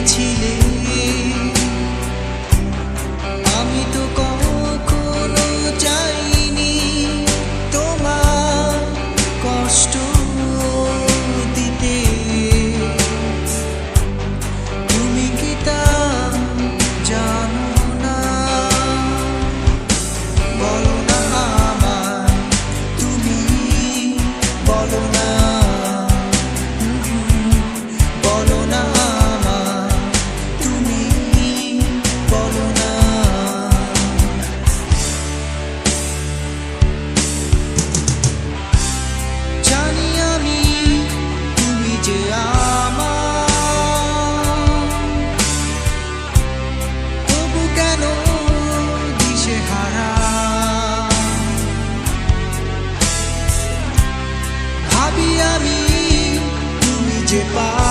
一次你。আমি তুমি যে পা